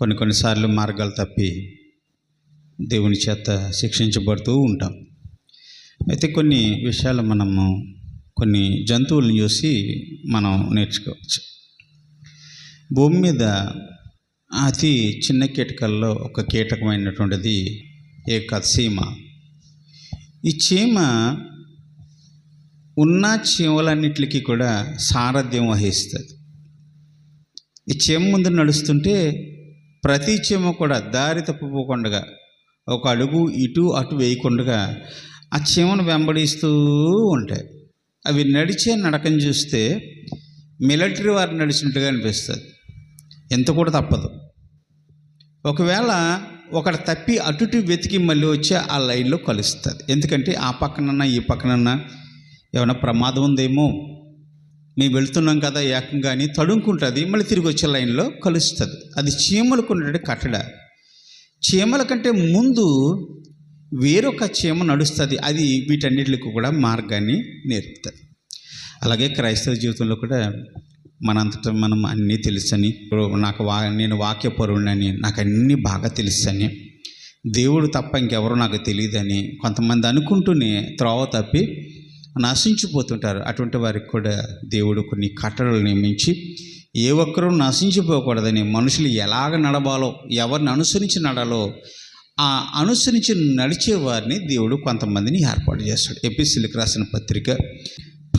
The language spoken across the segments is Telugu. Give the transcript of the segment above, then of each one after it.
కొన్ని కొన్నిసార్లు మార్గాలు తప్పి దేవుని చేత శిక్షించబడుతూ ఉంటాం. అయితే కొన్ని విషయాలు మనము కొన్ని జంతువులను చూసి మనం నేర్చుకోవచ్చు. భూమి మీద అతి చిన్న కీటకాల్లో ఒక కీటకమైనటువంటిది ఏక చీమ ఈ చీమ ఉన్న చీమలన్నిటికీ కూడా సారథ్యం వహిస్తుంది. ఈ చీమ ముందు నడుస్తుంటే ప్రతి చీమ కూడా దారి తప్పిపోకుండా ఒక అడుగు ఇటు అటు వేయకుండా ఆ చీమను వెంబడిస్తూ ఉంటాయి. అవి నడిచే నడకం చూస్తే మిలిటరీ వారు నడిచినట్టుగా అనిపిస్తుంది. ఎంత కూడా తప్పదు. ఒకవేళ ఒకటి తప్పి అటుటి వెతికి మళ్ళీ వచ్చి ఆ లైన్లో కలుస్తుంది. ఎందుకంటే ఆ పక్కనన్నా ఈ పక్కనన్నా ఏమైనా ప్రమాదం ఉందేమో. మేము వెళ్తున్నాం కదా ఏకంగా అని తడుముకుంటుంది. మళ్ళీ తిరిగి వచ్చే లైన్లో కలుస్తుంది. అది చీమలకు ఉన్నటువంటి కట్టడ. చీమల కంటే ముందు వేరొక చీమ నడుస్తుంది. అది వీటన్నిటికి కూడా మార్గాన్ని నేర్పుతుంది. అలాగే క్రైస్తవ జీవితంలో కూడా మనంతటా మనం అన్నీ తెలుసని నాకు వా నేను వాక్యపరుణని నాకు అన్నీ బాగా తెలుసని దేవుడు తప్ప ఇంకెవరో నాకు తెలియదని కొంతమంది అనుకుంటూనే త్రోవ తప్పి నశించిపోతుంటారు. అటువంటి వారికి కూడా దేవుడు కొన్ని కట్టడలు నియమించి ఏ ఒక్కరూ నశించిపోకూడదని మనుషులు ఎలాగ నడవాలో ఎవరిని అనుసరించి నడాలో ఆ అనుసరించి నడిచే వారిని దేవుడు కొంతమందిని ఏర్పాటు చేస్తాడు. ఎపిసిల్కి రాసిన పత్రిక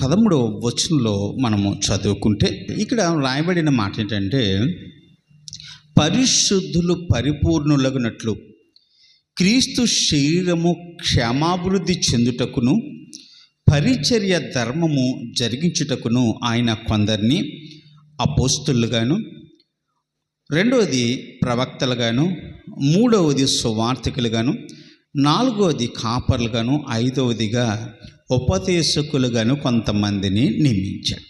పదమూడవ వచనంలో మనము చదువుకుంటే ఇక్కడ రాయబడిన మాట ఏంటంటే పరిశుద్ధులు పరిపూర్ణులగునట్లు క్రీస్తు శరీరము క్షేమాభివృద్ధి చెందుటకును పరిచర్య ధర్మము జరిగించుటకును ఆయన కొందరిని అపోస్తులుగాను రెండవది ప్రవక్తలుగాను మూడవది సువార్థికులుగాను నాలుగవది కాపర్లుగాను ఐదవదిగా ఉపదేశకులుగాను కొంతమందిని నియమించాడు.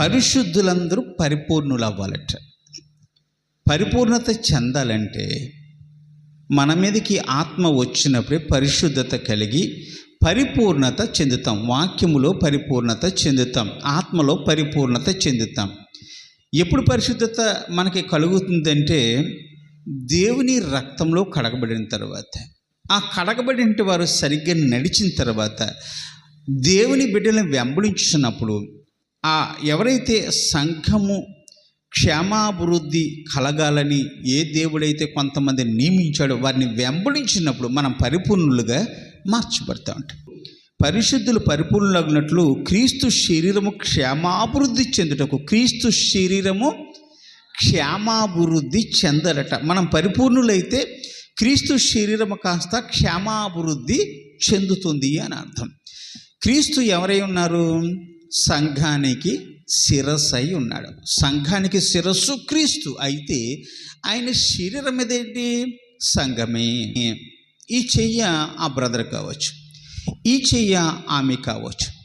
పరిశుద్ధులందరూ పరిపూర్ణులు అవ్వాలట పరిపూర్ణత చెందాలంటే మన మీదకి ఆత్మ వచ్చినప్పుడే పరిశుద్ధత కలిగి పరిపూర్ణత చెందుతాం. వాక్యములో పరిపూర్ణత చెందుతాం. ఆత్మలో పరిపూర్ణత చెందుతాం. ఎప్పుడు పరిశుద్ధత మనకి కలుగుతుందంటే దేవుని రక్తంలో కడగబడిన తర్వాత. ఆ కడగబడిన వారు సరిగ్గా నడిచిన తర్వాత దేవుని బిడ్డలను వెంబడించినప్పుడు ఆ ఎవరైతే సంఘము క్షేమాభివృద్ధి కలగాలని ఏ దేవుడైతే కొంతమంది నియమించాడో వారిని వెంబడించినప్పుడు మనం పరిపూర్ణులుగా మార్చబడతా ఉంటాయి పరిశుద్ధులు పరిపూర్ణులగినట్లు క్రీస్తు శరీరము క్షేమాభివృద్ధి చెందుటకు క్రీస్తు శరీరము క్షేమాభివృద్ధి చెందడట మనం పరిపూర్ణులైతే క్రీస్తు శరీరము కాస్త క్షేమాభివృద్ధి చెందుతుంది అని అర్థం. క్రీస్తు ఎవరై ఉన్నారు? సంఘానికి శిరస్సు అయి ఉన్నాడు. సంఘానికి శిరస్సు క్రీస్తు. అయితే ఆయన శరీరం మీద ఏంటి? సంఘమే. ఈ చెయ్య ఆ బ్రదర్ కావచ్చు. ఈ చెయ్య ఆమె కావచ్చు.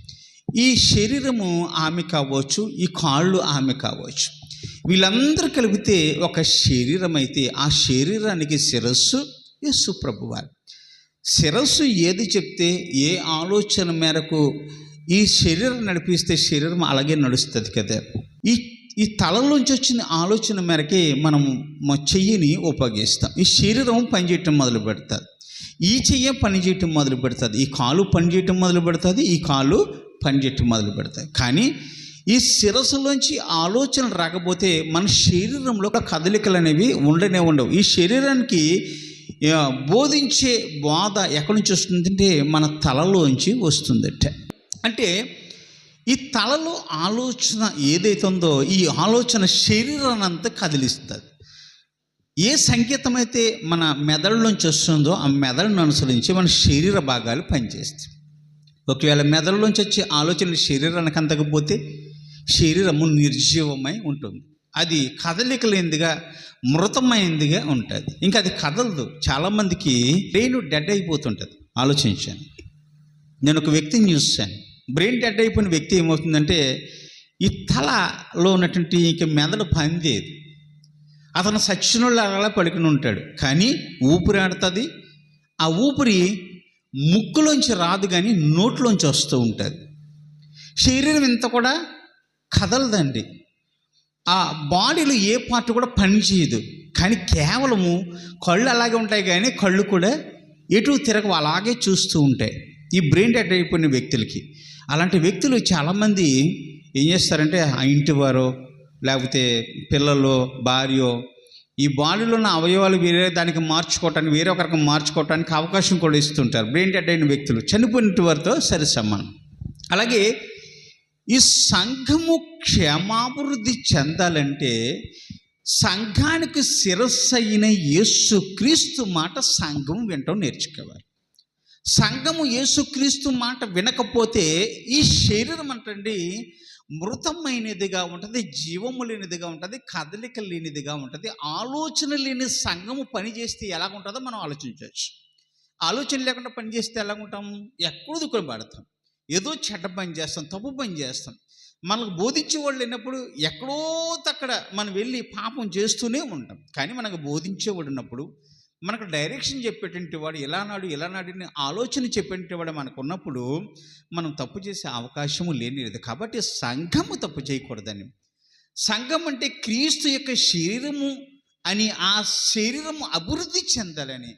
ఈ శరీరము ఆమె కావచ్చు ఈ కాళ్ళు ఆమె కావచ్చు. వీళ్ళందరూ కలిపితే ఒక శరీరం అయితే ఆ శరీరానికి శిరస్సు యేసు ప్రభువారు. శిరస్సు ఏది చెప్తే ఏ ఆలోచన మేరకు ఈ శరీరం నడిపిస్తే శరీరం అలాగే నడుస్తుంది కదా. ఈ ఈ తలలోంచి వచ్చిన ఆలోచన మేరకే మనం మా చెయ్యిని ఉపయోగిస్తాం. ఈ శరీరం పనిచేయటం మొదలు పెడతారు ఈ చెయ్య పనిచేయటం మొదలు పెడుతుంది. ఈ కాలు పనిచేయటం మొదలు పెడుతుంది. ఈ కాలు పనిచేయటం మొదలు పెడతాయి కానీ ఈ శిరస్సులోంచి ఆలోచన రాకపోతే మన శరీరంలో కదలికలు అనేవి ఉండనే ఉండవు. ఈ శరీరానికి బోధించే బాధ ఎక్కడి నుంచి వస్తుందంటే మన తలలోంచి వస్తుందట. అంటే ఈ తలలో ఆలోచన ఏదైతే ఉందో ఈ ఆలోచన శరీరాన్ని అంతా కదిలిస్తుంది. ఏ సంకేతం అయితే మన మెదడులోంచి వస్తుందో ఆ మెదడును అనుసరించి మన శరీర భాగాలు పనిచేస్తాయి. ఒకవేళ మెదడులోంచి వచ్చే ఆలోచనలు శరీరానికి అందకపోతే శరీరము నిర్జీవమై ఉంటుంది. అది కదలిక లేనిదిగా మృతమైందిగా ఉంటుంది. ఇంకా అది కదలదు. చాలామందికి బ్రెయిన్ డెడ్ అయిపోతుంటుంది. ఆలోచించాను నేను ఒక వ్యక్తిని చూశాను. బ్రెయిన్ డెడ్ అయిపోయిన వ్యక్తి ఏమవుతుందంటే ఈ తలలో ఉన్నటువంటి ఇంక మెదడు పనిచేయదు. అతను సచ్చినోళ్ళు అలా పడుకుని ఉంటాడు. కానీ ఊపిరి ఆడుతుంది. ఆ ఊపిరి ముక్కులోంచి రాదు కానీ నోట్లోంచి వస్తూ ఉంటుంది. శరీరం ఇంత కూడా కదలదండి. ఆ బాడీలో ఏ పార్ట్ కూడా పని చేయదు. కానీ కేవలము కళ్ళు అలాగే ఉంటాయి కానీ కళ్ళు కూడా ఎటు తిరగవు అలాగే చూస్తూ ఉంటాయి. ఈ బ్రెయిన్ డెడ్ అయిపోయిన వ్యక్తులకి. అలాంటి వ్యక్తులు చాలామంది ఏం చేస్తారంటే ఆ ఇంటి వారో లేకపోతే పిల్లలు భార్యో ఈ బాడీలో ఉన్న అవయవాలు వేరే దానికి మార్చుకోవటానికి వేరే ఒకరికి మార్చుకోవటానికి అవకాశం కూడా ఇస్తుంటారు. బ్రెయిన్ డెడ్ అయిన వ్యక్తులు చనిపోయిన వారితో సరి సమానం. అలాగే ఈ సంఘము క్షేమాభివృద్ధి చెందాలంటే సంఘానికి శిరస్సు అయిన యేసుక్రీస్తు మాట సంఘం వినటం నేర్చుకోవాలి. సంఘము యేసుక్రీస్తు మాట వినకపోతే ఈ శరీరం అంటండి మృతమైనదిగా ఉంటుంది జీవము లేనిదిగా ఉంటుంది కదలిక లేనిదిగా ఉంటుంది ఆలోచన లేని సంఘము పనిచేస్తే ఎలాగుంటుందో మనం ఆలోచించవచ్చు. ఆలోచన లేకుండా పని చేస్తే ఎలాగుంటాం? ఎక్కడ దుక్కులు పడతాం. ఏదో చెడ్డ పని చేస్తాం తప్పు పని చేస్తాం. మనకు బోధించే వాళ్ళు లేనప్పుడు ఎక్కడో తక్కడ మనం వెళ్ళి పాపం చేస్తూనే ఉంటాం. కానీ మనకు బోధించేవాడు ఉన్నప్పుడు మనకు డైరెక్షన్ చెప్పేటువంటి వాడు ఎలా నాడు ఎలా నాడిని ఆలోచన చెప్పేటువంటి వాడు మనకు ఉన్నప్పుడు మనం తప్పు చేసే అవకాశము లేనిది కాబట్టి సంఘము తప్పు చేయకూడదని సంఘం అంటే క్రీస్తు యొక్క శరీరము అని ఆ శరీరము అభివృద్ధి చెందాలని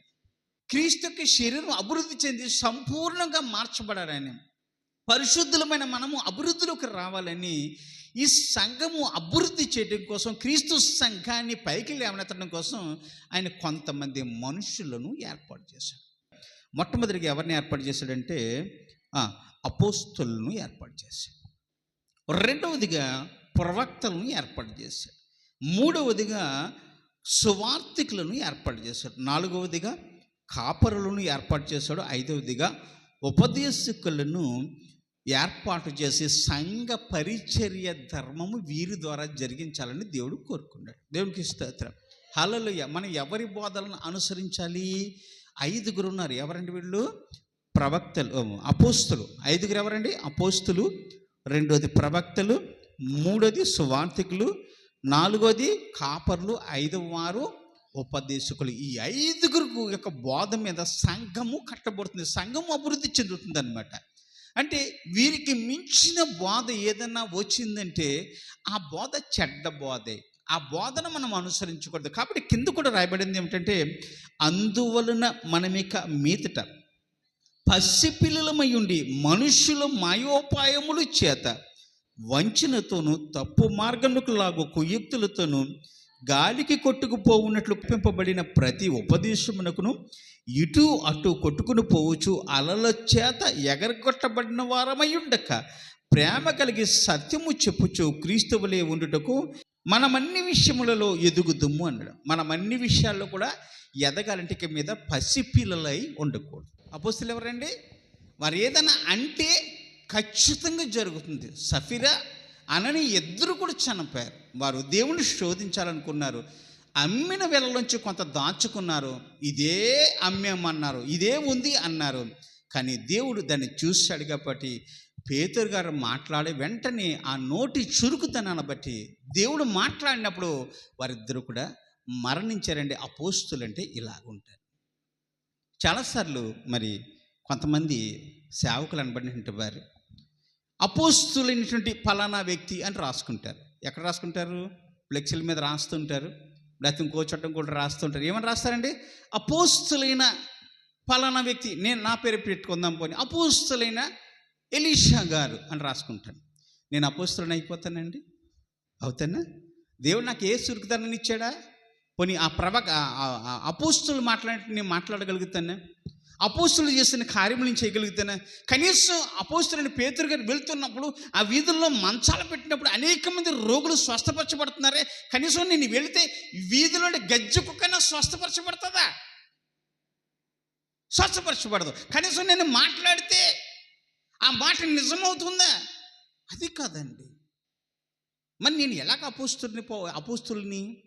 క్రీస్తు యొక్క శరీరం అభివృద్ధి చెంది సంపూర్ణంగా మార్చబడాలని పరిశుద్ధులమైన మనము అభివృద్ధిలోకి రావాలని ఈ సంఘము అభివృద్ధి చేయడం కోసం క్రీస్తు సంఘాన్ని పైకి లేవనెత్తడం కోసం ఆయన కొంతమంది మనుషులను ఏర్పాటు చేశాడు. మొట్టమొదటిగా ఎవరిని ఏర్పాటు చేశాడంటే అపోస్తులను ఏర్పాటు చేశాడు. రెండవదిగా ప్రవక్తలను ఏర్పాటు చేశాడు. మూడవదిగా సువార్థికులను ఏర్పాటు చేశాడు. నాలుగవదిగా కాపరులను ఏర్పాటు చేశాడు. ఐదవదిగా ఉపదేశకులను ఏర్పాటు చేసి సంఘ పరిచర్య ధర్మము వీరి ద్వారా జరిగించాలని దేవుడు కోరుకున్నాడు. దేవునికి స్తోత్రం. హలలుయ మనం ఎవరి బోధలను అనుసరించాలి? ఐదుగురు ఉన్నారు. ఎవరండి వీళ్ళు? ప్రవక్తలు. అపోస్తులు. ఐదుగురు ఎవరండి? అపోస్తులు. రెండోది ప్రవక్తలు. మూడోది సువార్థికులు నాలుగోది కాపర్లు. ఐదవ వారు ఉపదేశకులు. ఈ ఐదుగురు యొక్క బోధ మీద సంఘము కట్టబడుతుంది. సంఘము అభివృద్ధి చెందుతుంది అనమాట అంటే వీరికి మించిన బోధ ఏదన్నా వచ్చిందంటే ఆ బోధ చెడ్డ బోధే. ఆ బోధన మనం అనుసరించకూడదు. కాబట్టి కింద కూడా రాయబడింది ఏమిటంటే అందువలన మనమిక మీదట పసిపిల్లలమై ఉండి మనుషుల మాయోపాయములు చేత వంచనతోనూ తప్పు మార్గములకు లాగు కుయుక్తులతోనూ గాలికి కొట్టుకుపోవున్నట్లు పింపబడిన ప్రతి ఉపదేశమునకును ఇటు అటు కొట్టుకుని పోవచ్చు. అలల చేత ఎగరగొట్టబడిన వారమై ఉండక ప్రేమ కలిగి సత్యము చెప్పుచు క్రీస్తువులే ఉండుటకు మనమన్ని విషయములలో ఎదుగుదుము అన్నాడు. మనమన్ని విషయాల్లో కూడా ఎదగాలంటికి మీద పసిపిల్లలై ఉండకూడదు. అపోస్తులు ఎవరండి? వారు ఏదైనా అంటే ఖచ్చితంగా జరుగుతుంది. సఫిరా అనని ఇద్దరు కూడా చనిపోయారు. వారు దేవుణ్ణి శోధించాలనుకున్నారు. అమ్మిన వెళ్ళలోంచి కొంత దాచుకున్నారు. ఇదే అమ్మేమన్నారు? ఇదే ఉంది అన్నారు. కానీ దేవుడు దాన్ని చూశాడు కాబట్టి పేతురు గారు మాట్లాడే వెంటనే ఆ నోటి చురుకుతనాన్ని బట్టి దేవుడు మాట్లాడినప్పుడు వారిద్దరూ కూడా మరణించారండి. అపోస్తులంటే ఇలా ఉంటారు. చాలాసార్లు మరి కొంతమంది సేవకులు అనబడినటువంటి వారు అపోస్తులైనటువంటి ఫలానా వ్యక్తి అని రాసుకుంటారు. ఎక్కడ రాసుకుంటారు? ఫ్లెక్సీల మీద రాస్తుంటారు. లేకపోతే ఇంకో చట్టం కూడా రాస్తుంటారు. ఏమని రాస్తారండి? అపోస్తులైన ఫలానా వ్యక్తి నేను నా పేరు పెట్టుకుందాం పోని అపోస్తులైన ఎలీషా గారు అని రాసుకుంటాను. నేను అపోస్తులను అయిపోతానండి? అవుతానా? దేవుడు నాకు ఏ సురుకుదనం ఇచ్చాడా? పోనీ ఆ ప్రవక అపోస్తులు మాట్లాడి నేను మాట్లాడగలుగుతానా? అపోస్తులు చేసిన కార్యములు నేను కనీసం అపోస్తులని పేతురు గారు వెళ్తున్నప్పుడు ఆ వీధుల్లో మంచాలు పెట్టినప్పుడు అనేక మంది రోగులు స్వస్థపరచబడుతున్నారే. కనీసం నేను వెళితే వీధిలోని గజ్జి కుక్కైనా స్వస్థపరచబడుతుందా? స్వస్థపరచబడదు. కనీసం నేను మాట్లాడితే ఆ మాట నిజమవుతుందా? అది కాదండి. మరి నేను ఎలాగ అపోస్తుల్ని పో అపోస్తుల్ని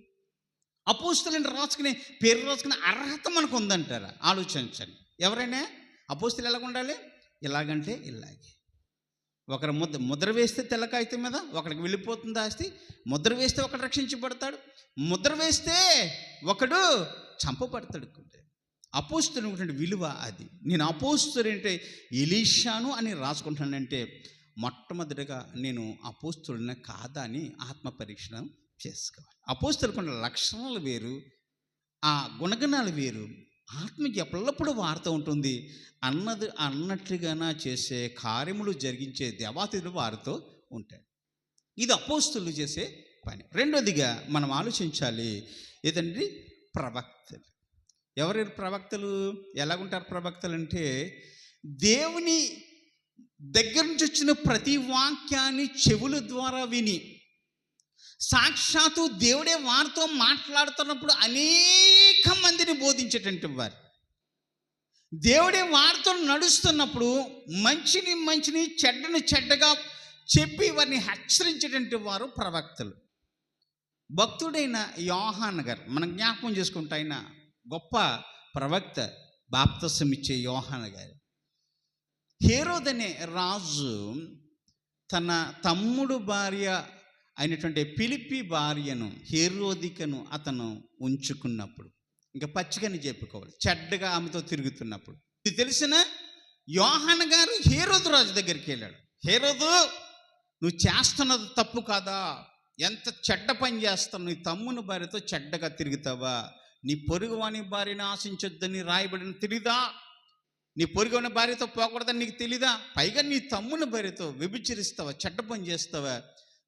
అపోస్తులని రాసుకునే పేరు రాసుకునే అర్హత మనకు ఉందంటారా ఆలోచించండి. ఎవరైనా అపోస్తులు ఎలాగ ఉండాలి? ఇలాగంటే ఇలాగే. ఒకరు ముద్ర ముద్ర వేస్తే తెల్ల కాగితం మీద ఒకరికి వెళ్ళిపోతుంది ఆస్తి ముద్ర వేస్తే ఒకడు రక్షించబడతాడు ముద్ర వేస్తే ఒకడు చంపబడతాడు అపోస్తున్నటువంటి విలువ అది. నేను అపోస్తుడు అంటే ఎలీషాను అని రాసుకుంటానంటే మొట్టమొదటిగా నేను అపోస్తుడిన కాదా అని ఆత్మ పరీక్ష చేసుకోవాలి. అపోస్తులకున్న లక్షణాలు వేరు ఆ గుణగణాలు వేరు. ఆత్మకి ఎల్లప్పుడూ వాడుతూ ఉంటుంది. అన్నది అన్నట్టుగానా చేసే కార్యములు జరిగించే దేవాతిథులు వారితో ఉంటాడు ఇది అపోస్తులు చేసే పని. రెండోదిగా మనం ఆలోచించాలి ఏదండి ప్రవక్తలు. ఎవరెవరు ప్రవక్తలు? ఎలాగుంటారు ప్రవక్తలు అంటే దేవుని దగ్గర నుంచి వచ్చిన ప్రతి వాక్యాన్ని చెవుల ద్వారా విని సాక్షాత్తు దేవుడే వారితో మాట్లాడుతున్నప్పుడు అనేక మందిని బోధించేటటువంటి వారు. దేవుడే వారితో నడుస్తున్నప్పుడు మంచిని మంచిని చెడ్డని చెడ్డగా చెప్పి వారిని హెచ్చరించేటువంటి వారు ప్రవక్తలు. భక్తుడైన యోహాన్ గారు మనం జ్ఞాపకం చేసుకుంటే ఆయన గొప్ప ప్రవక్త బాప్తసం ఇచ్చే యోహాన్ గారు. హేరోదనే రాజు తన తమ్ముడు భార్య అయినటువంటి పిలిపి భార్యను హేరోదికను అతను ఉంచుకున్నప్పుడు ఇంకా పచ్చికని చెప్పుకోవాలి చెడ్డగా ఆమెతో తిరుగుతున్నప్పుడు. ఇది తెలిసిన యోహాన్ గారు హేరోదు రాజు దగ్గరికి వెళ్ళాడు. హేరోదు నువ్వు చేస్తున్నది తప్పు కాదా? ఎంత చెడ్డ పని చేస్తావు నీ తమ్ముని భార్యతో చెడ్డగా తిరుగుతావా? నీ పొరుగువాని భార్యను ఆశించొద్దని రాయబడిన తెలీదా? నీ పొరుగుని భార్యతో పోకూడదని నీకు తెలీదా? పైగా నీ తమ్ముని భార్యతో వ్యభిచరిస్తావా? చెడ్డ పని చేస్తావా?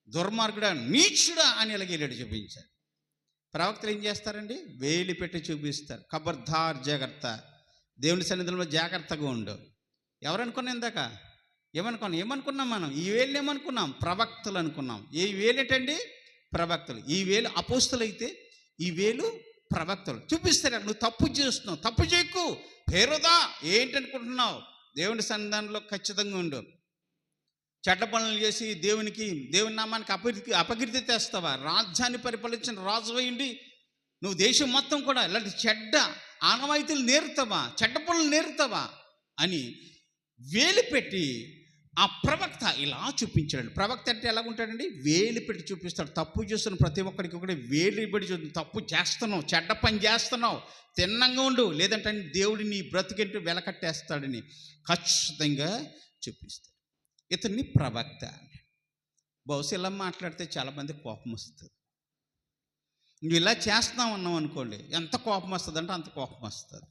దుర్మార్గుడా నీచుడా అని ఇలాగ వెళ్ళాడు చూపించాడు ప్రవక్తలు ఏం చేస్తారండి? వేలి పెట్టి చూపిస్తారు. కబర్ధార్ జాగ్రత్త. దేవుని సన్నిధిలో జాగ్రత్తగా ఉండు. ఎవరనుకున్నా ఇందాక? ఏమనుకున్నాం? ఏమనుకున్నాం మనం? ఈ వేలు ఏమనుకున్నాం? ప్రవక్తలు అనుకున్నాం. ఈ వేలేటండి ప్రవక్తలు. ఈ వేలు అపోస్తులు అయితే ఈ వేలు ప్రవక్తలు. చూపిస్తారు నువ్వు తప్పు చేస్తున్నావు. తప్పు చేయకు. పేరుదా? ఏంటనుకుంటున్నావు? దేవుని సన్నిధానంలో ఖచ్చితంగా ఉండు. చెడ్డ పనులు చేసి దేవునికి దేవుని నామానికి అపకీర్తి అపకీర్తి తెస్తావా? రాజ్యాన్ని పరిపాలించిన రాజు అయ్యండి నువ్వు దేశం మొత్తం కూడా ఇలాంటి చెడ్డ ఆనవాయితీలు నేర్తావా? చెడ్డ పనులు నేర్తావా? అని వేలు పెట్టి ఆ ప్రవక్త ఇలా చూపించాడు ప్రవక్త అంటే ఎలా ఉంటాడండి వేలు పెట్టి చూపిస్తాడు. తప్పు చేస్తున్న ప్రతి ఒక్కరికి ఒకటి వేలు పెట్టి చూస్తుంది తప్పు చేస్తున్నావు చెడ్డ పని చేస్తున్నావు తిన్నంగా ఉండు. లేదంటే దేవుడిని నీ బ్రతికింటూ వెలకట్టేస్తాడని ఖచ్చితంగా చూపిస్తాడు. ఇతన్ని ప్రవక్త బహుశా ఇలా మాట్లాడితే చాలామంది కోపం వస్తుంది. నువ్వు ఇలా చేస్తున్నావు అన్నావు అనుకోండి ఎంత కోపం వస్తుందంటే అంత కోపం వస్తుంది.